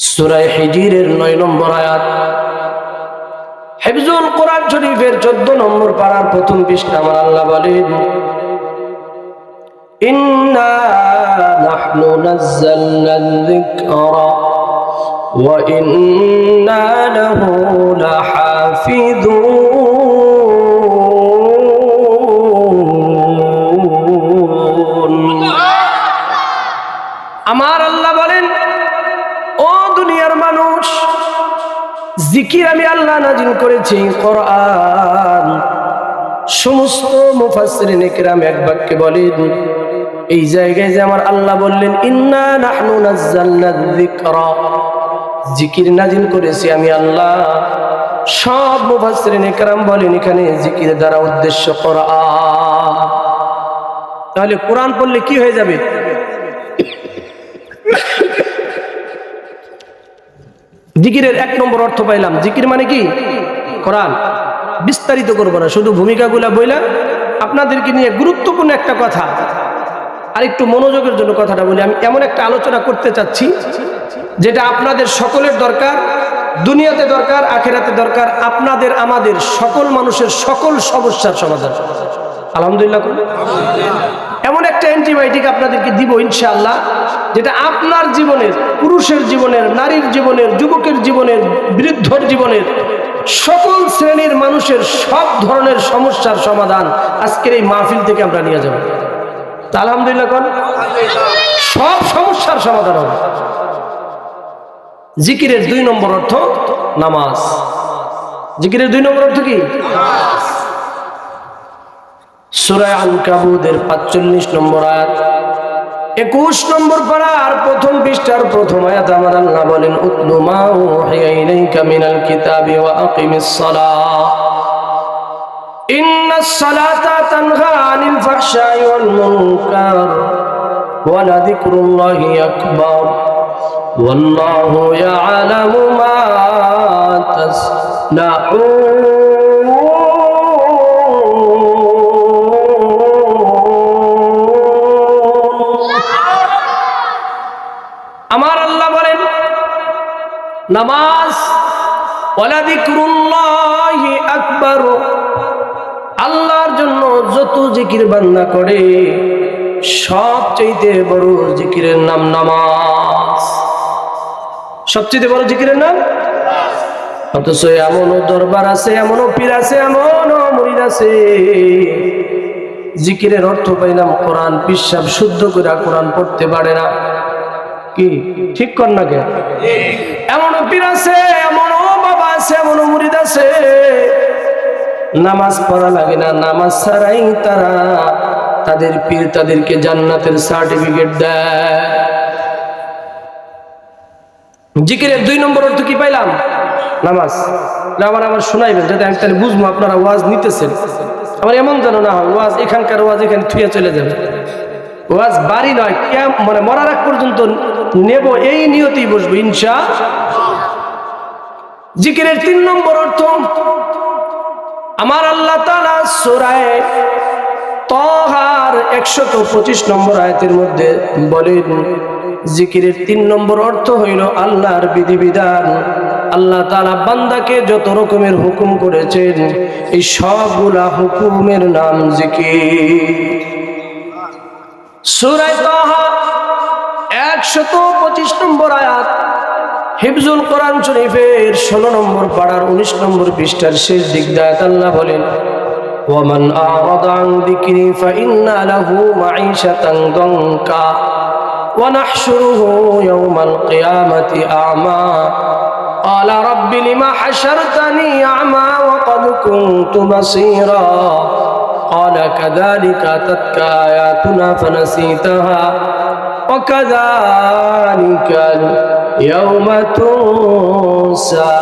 সুরাই হিজিরের নয় নম্বর আয়াত হেফজুল কোরআন শরীফের চোদ্দ নম্বর পাড়ার প্রথম পৃষ্ঠা আমার আল্লাহ বলেন إنا نحن نزلنا الذكر وإنا له لحافظون আমার আল্লাহ বলেন ও দুনিয়ার মানুষ। জিকির আমি আল্লাহ নাজিল করেছি কোরআন। সমস্ত মুফাসসিরিন ইকরাম এক বাক্যে বলেন, এই জায়গায় যে আমার আল্লাহ বললেন, ইন্না নাহনু নাযালনা যিকরা। জিকির নাজিল করেছি আমি আল্লাহ। সব মুফাসসিরিন ইকরাম বলেন এখানে জিকির দ্বারা উদ্দেশ্য কোরআন। তাহলে কোরআন পড়লে কি হয়ে যাবে? জিকিরের এক নম্বর অর্থ পাইলাম। জিকির মানে কি? কোরআন। বিস্তারিত করব না, শুধু ভূমিকাগুলা বইলা আপনাদেরকে নিয়ে গুরুত্বপূর্ণ একটা কথা। আর একটু মনোযোগের জন্য কথাটা বলি, আমি এমন একটা আলোচনা করতে চাচ্ছি, যেটা আপনাদের সকলের দরকার, দুনিয়াতে দরকার, আখেরাতে দরকার, আপনাদের, আমাদের সকল মানুষের সকল সমস্যার সমাধান। আলহামদুলিল্লাহ করুন। এমন একটা অ্যান্টিবায়োটিক আপনাদেরকে দিব ইনশাআল্লাহ, যেটা আপনার জীবনের, পুরুষের জীবনের, নারীর জীবনের, যুবকের জীবনের, বৃদ্ধর জীবনের, সকল শ্রেণির মানুষের সব ধরনের সমস্যার সমাধান আজকের এই মাহফিল থেকে আমরা নিয়ে যাব। আলহামদুলিল্লাহ কোন, সব সমস্যার সমাধান হবে। জিকিরের দুই নম্বর অর্থ নামাজ। জিকিরের দুই নম্বর অর্থ কি? সুরায় আনকাবুদের পাঁচচল্লিশ নম্বর আয়াত একুশ নম্বর পারা আর প্রথম পৃষ্ঠার প্রথম আয়াত আমার আল্লাহ বলেন উতলু মা উহিয়া ইলাইকা মিনাল কিতাবি ওয়া আকিমিস সালাহ ইন্নাস সালাতা তানহা আনিল ফাহশাই ওয়াল মুনকার ওয়া লাযিকরুল্লাহি আকবার والله يعلم ما تصنعون নামাজ। আকবার। আল্লাহর জন্য যত জিকির বান্দা করে সবচেয়ে বড় জিকিরের নাম নামাজ। সবচেয়ে বড় জিকিরের নাম? অথচ এমনও দরবার আছে, এমনও পীর আছে, এমনও মুরিদ আছে। জিকিরের অর্থ পাইলাম কোরআন পিসাব শুদ্ধ করে কোরআন পড়তে পারে না। কি? ঠিক কর না কে এমনও পীর আছে, এমনও বাবা আছে, এমনও মুরিদ আছে। নামাজ পড়া লাগে না, নামাজ ছাড়াই তারা তাদের পীর তাদেরকে জান্নাতের সার্টিফিকেট দেয়। জিকিরের দুই নম্বর অর্থ কি পাইলাম? নামাজ। আবার আমার শোনাইবেন, যাতে আমি তাহলে বুঝব আপনারা ওয়াজ নিতেছেন। আমার এমন যেন না হয়, ওয়াজ এখানকার ওয়াজ এখানে থুয়ে চলে যাবে। ওয়াজ বাড়ি নয় মানে মরার আগ পর্যন্ত নেব, এই নিয়তেই বসবো, ইনশা জিকিরের তিন নম্বর অর্থ, আমার আল্লাহ তালা সোরায় তহার একশত পঁচিশ নম্বর আয়তের মধ্যে বলেন, জিকিরের তিন নম্বর অর্থ হইল আল্লাহর বিধিবিধান। আল্লাহ তালা বান্দাকে যত রকমের হুকুম করেছেন, এই সবগুলা হুকুমের নাম জিকির। সুরায় তাহা একশত পঁচিশ নম্বর আয়াত হিফজুল কোরআন শরীফের ষোলো নম্বর পাড়ার উনিশ নম্বর পৃষ্ঠার শেষ দিক দায়াত আল্লাহ বলেন ওমান আরাদ আন যিকরি ফাইন্না লাহু মাঈশাতান দঙ্কা ونحشره يوم القيامة أعمى قال رب لما حشرتني أعمى وقد كنت بصيرا قال كذلك أتتك آياتنا فنسيتها وكذلك اليوم تنسى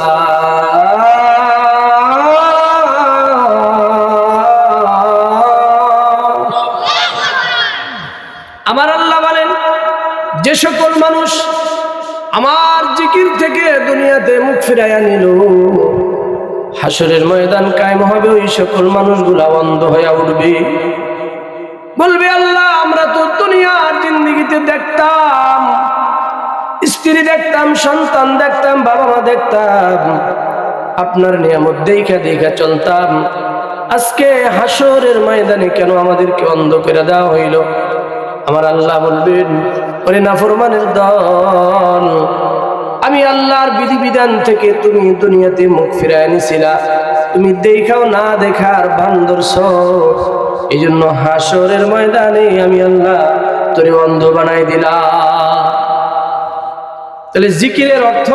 আমার আল্লাহ বলেন যে সকল মানুষ আমার জিকির থেকে দুনিয়াতে মুখ ফিরাইয়া নিল হাসরের ময়দান কায়েম হবে ওই সকল মানুষগুলা অন্ধ হয়ে উঠবে বলবে আল্লাহ আমরা তো দুনিয়ার জিন্দিগিতে দেখতাম, স্ত্রী দেখতাম, সন্তান দেখতাম বাবা মা দেখতাম, আপনার নিয়ামত দেখা দেখা চলতাম। আজকে হাসরের ময়দানে কেন আমাদেরকে অন্ধ করে দেওয়া হইল? আমার আল্লাহ বলবেন, ওরে নাফরমানের দল, আমি আল্লাহর বিধিবিধান থেকে তুমি দুনিয়াতে মুখ ফিরায় নিছিলা তুমি দেখাও না দেখার বান্দরছ এই জন্য হাসরের ময়দানে আমি আল্লাহ তোরে অন্ধ বানাই দিলাম তাহলে জিকিরের অর্থ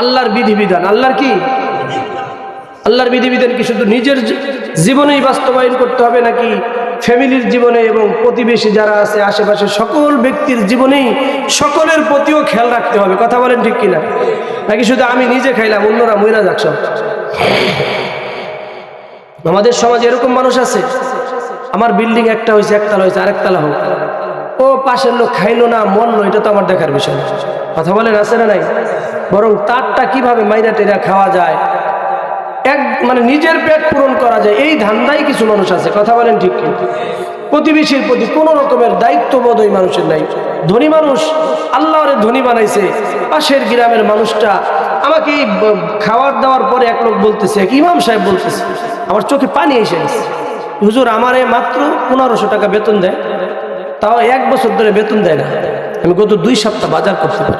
আল্লাহর বিধিবিধান। আল্লাহর কি? আল্লাহর বিধিবিধান কি? শুধু নিজের জীবনেই বাস্তবায়ন করতে হবে নাকি ফ্যামিলির জীবনে এবং প্রতিবেশী যারা আছে, আশেপাশে সকল ব্যক্তির জীবনেই সকলের প্রতিও খেয়াল রাখতে হবে। কথা বলেন ঠিক কিনা? নাকি শুধু আমি নিজে খাইলাম, অন্যরা মহিলা যাক সব? আমাদের সমাজে এরকম মানুষ আছে। আমার বিল্ডিং একটা হয়েছে একতলা হয়েছে আরেকতলা হোক। ও পাশের লোক খাইলো না, মরলো, এটা তো আমার দেখার বিষয়। না কথা বলেন, আছে না নাই? বরং তারটা কীভাবে মাইরা টেরা খাওয়া যায়? এক মানে নিজের পেট পূরণ করা যায়, এই ধান্দাই কিছু মানুষ আছে, কথা বলেন ঠিক কিন্তু প্রতিবেশীর প্রতি কোনো রকমের দায়িত্ববোধ ওই মানুষের নাই। ধনী মানুষ, আল্লাহরে ধনী বানাইছে, পাশের গ্রামের মানুষটা আমাকে এই খাবার দাওয়ার পরে এক লোক বলতেছে, এক ইমাম সাহেব বলতেছে, আমার চোখে পানি এসে গেছে। হুজুর, আমারে মাত্র পনেরোশো টাকা বেতন দেয় তাও এক বছর ধরে বেতন দেয় না। আমি গত দুই সপ্তাহ বাজার করতে পারি।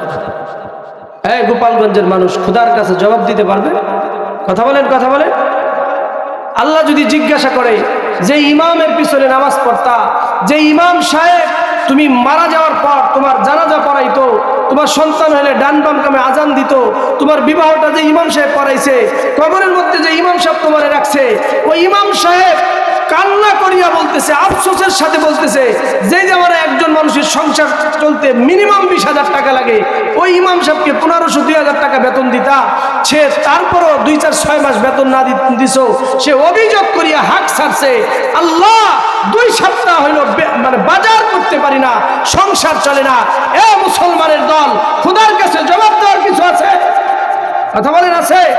হ্যাঁ গোপালগঞ্জের মানুষ খুদার কাছে জবাব দিতে পারবে? কথা বলেন কথা বলেন। আল্লাহ যদি জিজ্ঞাসা করে, যে ইমামের পিছনে নামাজ পড়তা, যে ইমাম সাহেব তুমি মারা যাওয়ার পর তোমার জানাজা পড়াইতো, তোমার সন্তান হলে ডান বাম কামে আজান দিত, তোমার বিবাহটা যে ইমাম সাহেব পড়াইছে, কবরের মধ্যে যে ইমাম সাহেব তোমারে রাখছে, ওই ইমাম সাহেব কান্না করিয়া বলতেছে, আফসোসের সাথে বলতেছে, যে যে আমার একজন মানুষের সংসার চলতে মিনিমাম বিশ হাজার টাকা লাগে, ওই ইমাম সাহেবকে পনেরোশো, দুই হাজার টাকা বেতন দিতা। সে তারপরও দুই চার, ছয় মাস বেতন না দি- দিছ। সে অভিযোগ করিয়া হাক ছাড়ছে, আল্লাহ, দুই সপ্তাহ হইল মানে বাজার করতে পারি না, সংসার চলে না। এ মুসলমানের দল, খুদার কাছে জবাব দেওয়ার কিছু আছে? কথা বলেন, আছে?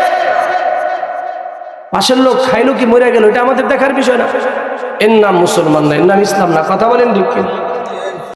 পাশের লোক খাইলো কি মরে গেল, এটা আমাদের দেখার বিষয় না এর নাম মুসলমান না, এর নাম ইসলাম না, কথা বলেন দুঃখিত?